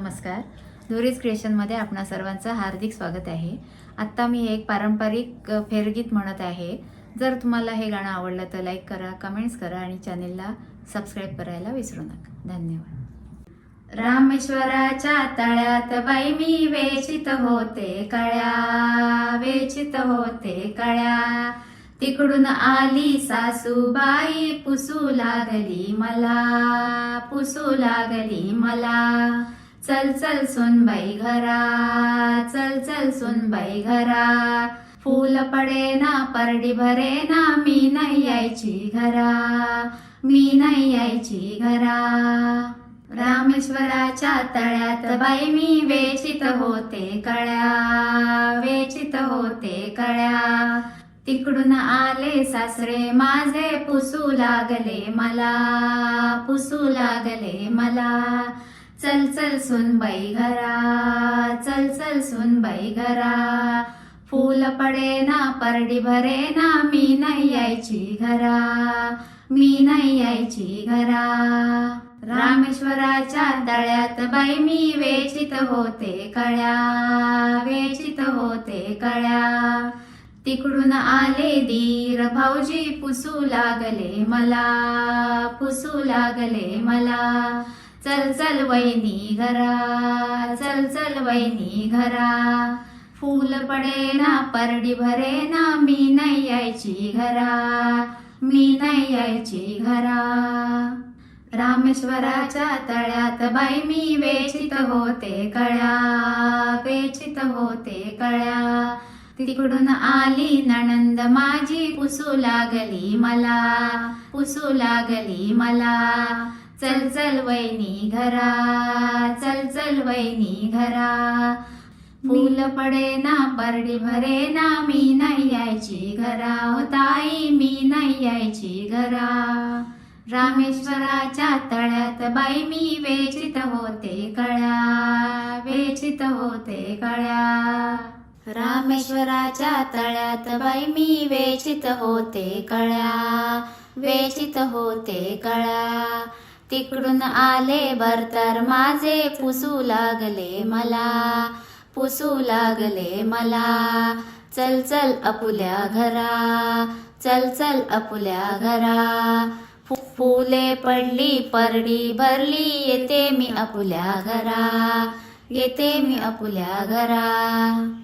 नमस्कार. धुरीज क्रिएशनमध्ये आपणा सर्वांचं हार्दिक स्वागत आहे. आत्ता मी एक पारंपरिक फेरगीत म्हणत आहे. जर तुम्हाला हे गाणं आवडलं तर लाईक करा कमेंट्स करा आणि चॅनेलला सबस्क्राईब करायला विसरू नका. धन्यवाद. रामेश्वराच्या तळ्यात बाई मी वेचित होते कळ्या वेचित होते कळ्या. तिकडून आली सासूबाई पुसू लागली मला पुसू लागली मला. चल चल सुनबाई घरा चल चल सुनबाई घरा. फूल पडे ना परडी भरे ना मी नाही यायची घरा. मी नाही यायची घरा. रामेश्वराच्या तळ्यात बाई मी वेचित होते कळ्या वेचित होते कळ्या तिकडून आले सासरे माझे पुसू लागले मला पुसू लागले मला. चल चल सुनबाई घरा चल चल सुनबाई घरा. फूल पडे ना परडी भरे ना मी नाही यायची घरा. मी नाही यायची घरा. रामेश्वराच्या तळ्यात बाई मी वेचित होते कळ्या वेचित होते कळ्या. तिकडून आले दीर भाऊजी पुसू लागले मला पुसू लागले मला. चल चल वहिनी घरा चल चल वहिनी घरा. फूल पडे ना परडी भरे ना मी नाही यायची घरा मी नाही यायची घरा. रामेश्वराच्या तळ्यात बाई मी वेचित होते कळ्या वेचित होते कळ्या. तिकडून आली नणंद माझी पुसू लागली मला पुसू लागली मला. चल चल वैनी घरा चल चल वैनी घरा. फुल पडे ना परडी भरे ना मी नाही यायची घरा. हो ताई मी नाही यायची घरा. रामेश्वराच्या तळ्यात बाई मी वेचित होते कळ्या वेचित होते कळ्या रामेश्वराच्या तळ्यात बाई मी वेचित होते कळ्या वेचित होते कळ्या तिकडून आले भरतर माझे पुसू लागले मला पुसू लागले मला. चल चल अपुल्या घरा चल चल अपुल्या घरा. फु- फुले पडली परडी भरली येते मी अपुल्या घरा येते मी अपुल्या घरा.